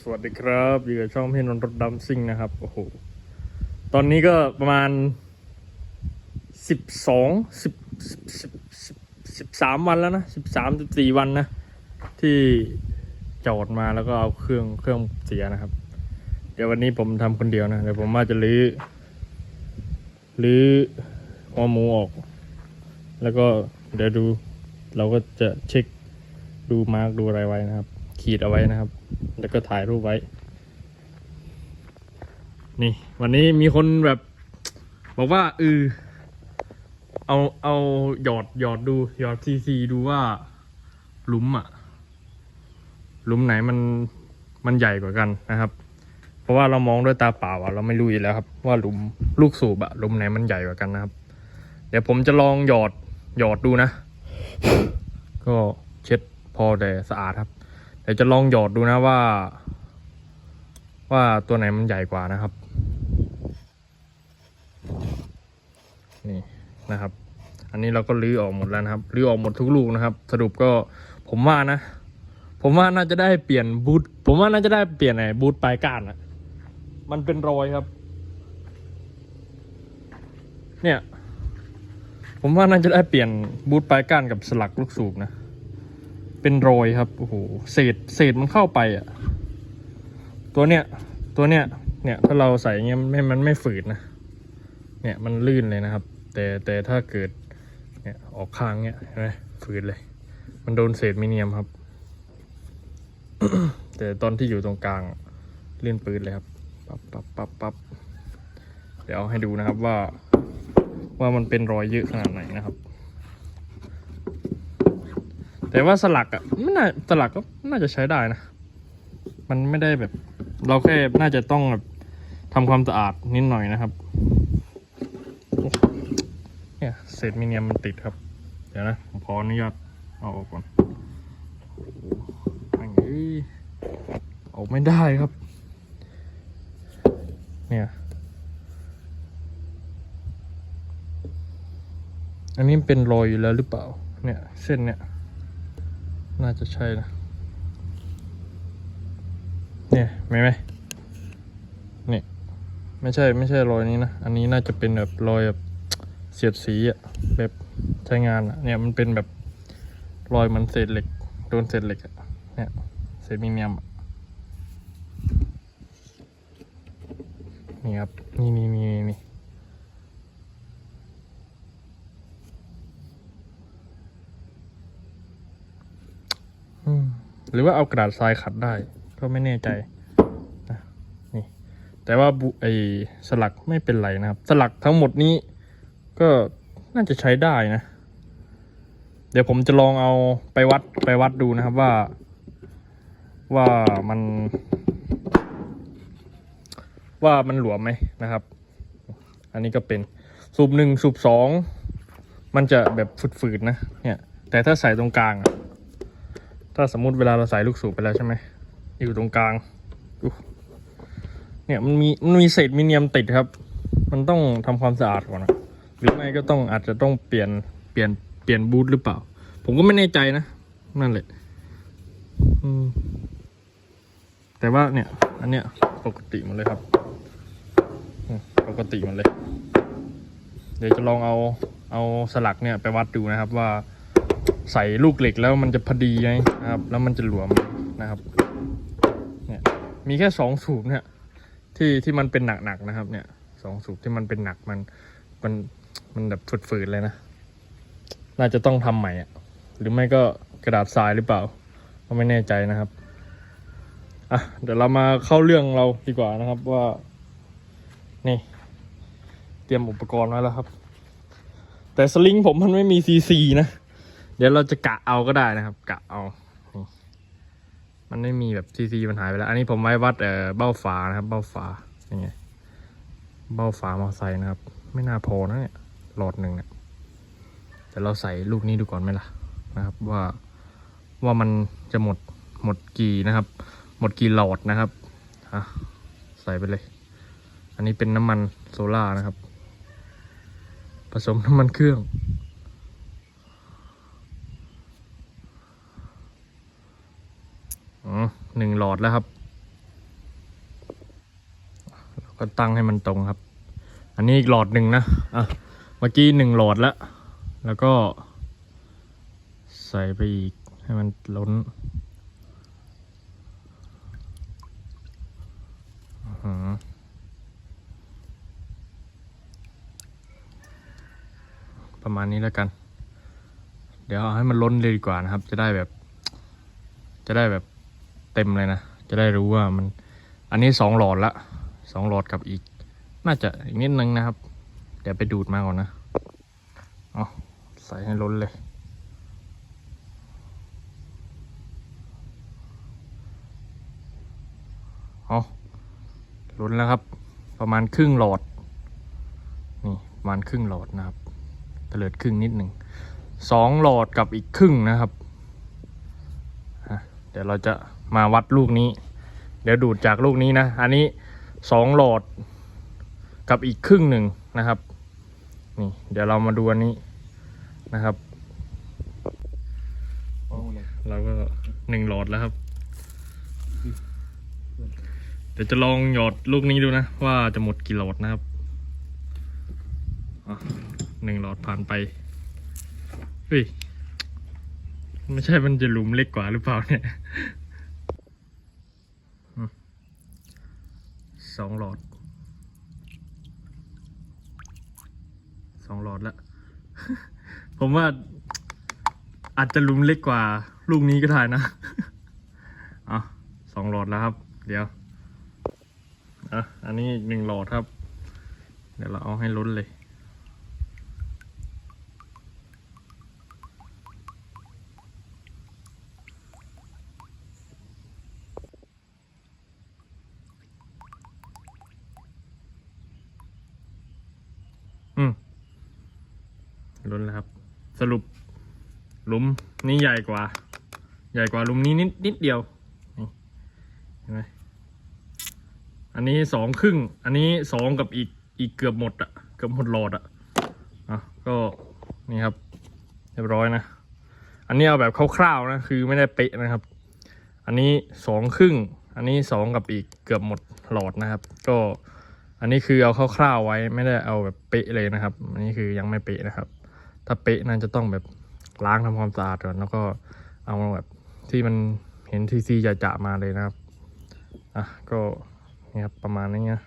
สวัสดีครับอยู่กับช่องพี่นนท์รถดำซิ่งนะครับโอ้โหตอนนี้ก็ประมาณสิบสองสิบสิบสิบสิบสามวันแล้วนะสิบสามสิบสี่วันนะ ที่จอดมาแล้วก็เอาเครื่องเครื่องเสียนะครับ เดี๋ยววันนี้ผมทำคนเดียวนะเดี๋ยวผมว่าจะรื้อรื้อหัวหมูออก แล้วก็เดี๋ยวดูเราก็จะเช็คดูมาร์กดูอะไรไว้นะครับ ขีดเอาไว้นะครับ แล้วก็ถ่ายรูปไว้ นี่ วันนี้มีคนแบบ บอกว่าเออเอาเอาหยอดหยอดดูหยอดซีซีดูว่าหลุมอะหลุมไหนมันมันใหญ่กว่ากันนะครับ เพราะว่าเรามองด้วยตาเปล่าอะเราไม่รู้อยู่แล้วครับ ว่าหลุมลูกสูบอะหลุมไหนมันใหญ่กว่ากันนะครับ เดี๋ยวผมจะลองหยอดหยอดดูนะ ก็เช็ดพอแต่สะอาดครับ ดี๋ยวจะลองหยอดดูนะว่า ว่าตัวไหนมันใหญ่กว่านะครับ นี่นะครับ อันนี้เราก็ลื้อออกหมดแล้วนะครับลื้อออกหมดทุกลูกนะครับ สรุปก็ผมว่านะ ผมว่าน่าจะได้เปลี่ยนบูทผมว่าน่าจะได้เปลี่ยนไอ้บูทปลายก้านอะมันเป็นรอยครับ เนี่ย ผมว่าน่าจะได้เปลี่ยนบูทปลายก้านกับสลักลูกสูบนะ เป็นรอยครับโอ้โหเศษเศษมันเข้าไปอะ ตัวเนี้ยตัวเนี้ยเนี่ยถ้าเราใส่เงี้ยมันไม่มันไม่ฝืดนะเนี่ยมันลื่นเลยนะครับ แต่แต่ถ้าเกิดเนี่ยออกข้างเนี้ยเห็นไหมฝืดเลย มันโดนเศษมิเนียมครับ แต่ตอนที่อยู่ตรงกลางลื่นปืนเลยครับปั๊บปั๊บปั๊บปั๊บเดี๋ยวให้ดูนะครับว่า ว่ามันเป็นรอยเยอะขนาดไหนนะครับ แต่ว่าสลักอะไม่น่าสลักก็น่าจะใช้ได้นะ มันไม่ได้แบบ เราแค่น่าจะต้องแบบทำความสะอาดนิดหน่อยนะครับ เนี่ยเศษมิเนียมมันติดครับ เดี๋ยวนะ ผมขออนุญาตเอาออกก่อนอ้โหแม่งเอ้ออกไม่ได้ครับ เนี่ย อันนี้เป็นรอยอยู่แล้วหรือเปล่า เนี่ยเส้นเนี่ย น่าจะใช่นะ เนี่ยไม่ไหมเนี่ยไม่ใช่ไม่ใช่รอยนี้นะ อันนี้น่าจะเป็นแบบรอยแบบเสียดสีอะแบบใช้งานอะเนี่ยมันเป็นแบบรอยเหมันเศษเหล็ก โดนเศษเหล็กอะเนี่ยเศษมิเนียมนี่ครับ นี่นี่นี่นี่ อืม หรือว่าเอากระดาษทรายขัดได้ ก็ไม่แน่ใจนะนี่แต่ว่าบุไอสลักไม่เป็นไรนะครับ สลักทั้งหมดนี้ก็น่าจะใช้ได้นะ เดี๋ยวผมจะลองเอาไปวัดไปวัดดูนะครับว่า ว่ามัน ว่ามันหลวมไหมนะครับ อันนี้ก็เป็นสูบหนึ่งสูบสองมันจะแบบฝืดๆนะเนี่ยแต่ถ้าใส่ตรงกลางอะ ถ้าสมมุติเวลาเราใส่ลูกสูบไปแล้วใช่ไหมอยู่ตรงกลางเนี่ยมันมีมันมีเศษมิเนียมติดครับ มันต้องทำความสะอาดก่อนนะหรือไม่ก็ต้องอาจจะต้องเปลี่ยนเปลี่ยนเปลี่ยนบูทหรือเปล่า ผมก็ไม่แน่ใจนะ นั่นแหละแต่ว่าเนี่ย อันเนี้ยปกติหมดเลยครับปกติหมดเลย เดี๋ยวจะลองเอาเอาสลักเนี่ยไปวัดดูนะครับว่า ใส่ลูกเหล็กแล้วมันจะพอดีไหมนะครับ แล้วมันจะหลวมนะครับเนี่ยมีแค่สองสูบเนี่ยที่ที่มันเป็นหนักๆนะครับ เนี่ยสองสูบที่มันเป็นหนักมันมันมันแบบฝืดๆเลยนะ น่าจะต้องทำใหม่อะหรือไม่ก็กระดาษทรายหรือเปล่าก็ไม่แน่ใจนะครับอะเดี๋ยวเรามาเข้าเรื่องเราดีกว่านะครับว่า นี่ เตรียมอุปกรณ์ไว้แล้วครับ แต่สลิงผมมันไม่มีซีซีนะ เดี๋ยวเราจะกะเอาก็ได้นะครับ กะเอา มันไม่มีแบบซีซีมันหายไปแล้ว อันนี้ผมไว้วัดเอ่อเบ้าฝานะครับ เบ้าฝายังไงเบ้าฝามอไซค์นะครับ ไม่น่าพอนะเนี่ยหลอดหนึ่งเนี่ยแต่เราใส่ลูกนี้ดูก่อนไหมล่ะนะครับ ว่าว่ามันจะหมดหมดกี่นะครับ หมดกี่หลอดนะครับอะใส่ไปเลย อันนี้เป็นน้ำมันโซล่านะครับ ผสมน้ำมันเครื่อง อ๋อ หนึ่งหลอดแล้วครับก็ตั้งให้มันตรงครับ อันนี้อีกหลอดหนึ่งนะอะเมื่อกี้หนึ่งหลอดแล้ว แล้วก็ ใส่ไปอีกให้มันล้นประมาณนี้แล้วกัน เดี๋ยวเอาให้มันล้นเลยดีกว่านะครับ จะได้แบบ จะได้แบบ เต็มเลยนะ จะได้รู้ว่ามันอันนี้สองหลอดละสองหลอดกับอีก น่าจะอีกนิดนึงนะครับ เดี๋ยวไปดูดมาก่อนนะเอาใส่ให้ล้นเลย เอาล้นแล้วครับ ประมาณครึ่งหลอด นี่ประมาณครึ่งหลอดนะครับเตลิดครึ่งนิดหนึ่งสองหลอดกับอีกครึ่งนะครับ ดี๋ยวเราจะมาวัดลูกนี้ เดี๋ยวดูดจากลูกนี้นะ อันนี้สองหลอดกับอีกครึ่งหนึ่งนะครับนี่เดี๋ยวเรามาดูอันนี้นะครับเราก็หนึ่งหลอดแล้วครับ เดี๋ยวจะลองหยอดลูกนี้ดูนะ ว่าจะหมดกี่หลอดนะครับหนึ่งหลอดผ่านไปเฮ้ย ไม่ใช่มันจะหลุมเล็กกว่าหรือเปล่าเนี่ยสองหลอดสองหลอดแล้วผมว่าอาจจะลุมเล็กกว่า ลูกนี้ก็ได้นะอะสองหลอดแล้วครับ เดี๋ยวอะอันนี้อีกหนึ่งหลอดครับ เดี๋ยวเราเอาให้ล้นเลย ล้นแล้วครับ สรุปหลุมนี้ใหญ่กว่า ใหญ่กว่าหลุมนี้นิดนิดเดียวเห็นไหมอันนี้สองครึ่ง อันนี้สองกับอีกอีกเกือบหมดอะเกือบหมดหลอดอะอะก็นี่ครับเรียบร้อยนะ อันนี้เอาแบบคร่าวๆนะคือไม่ได้เป๊ะนะครับ อันนี้สองครึ่ง อันนี้สองกับอีกเกือบหมดหลอดนะครับ ก็อันนี้คือเอาคร่าวๆไว้ไม่ได้เอาแบบเป๊ะเลยนะครับ อันนี้คือยังไม่เป๊ะนะครับ ถ้าเป๊ะน่าจะต้องแบบล้างทำความสะอาดก่อนแล้วก็เอาแบบที่มันเห็นทีซีจะจะมาเลยนะครับ อะก็นี่ครับประมาณนี้นะ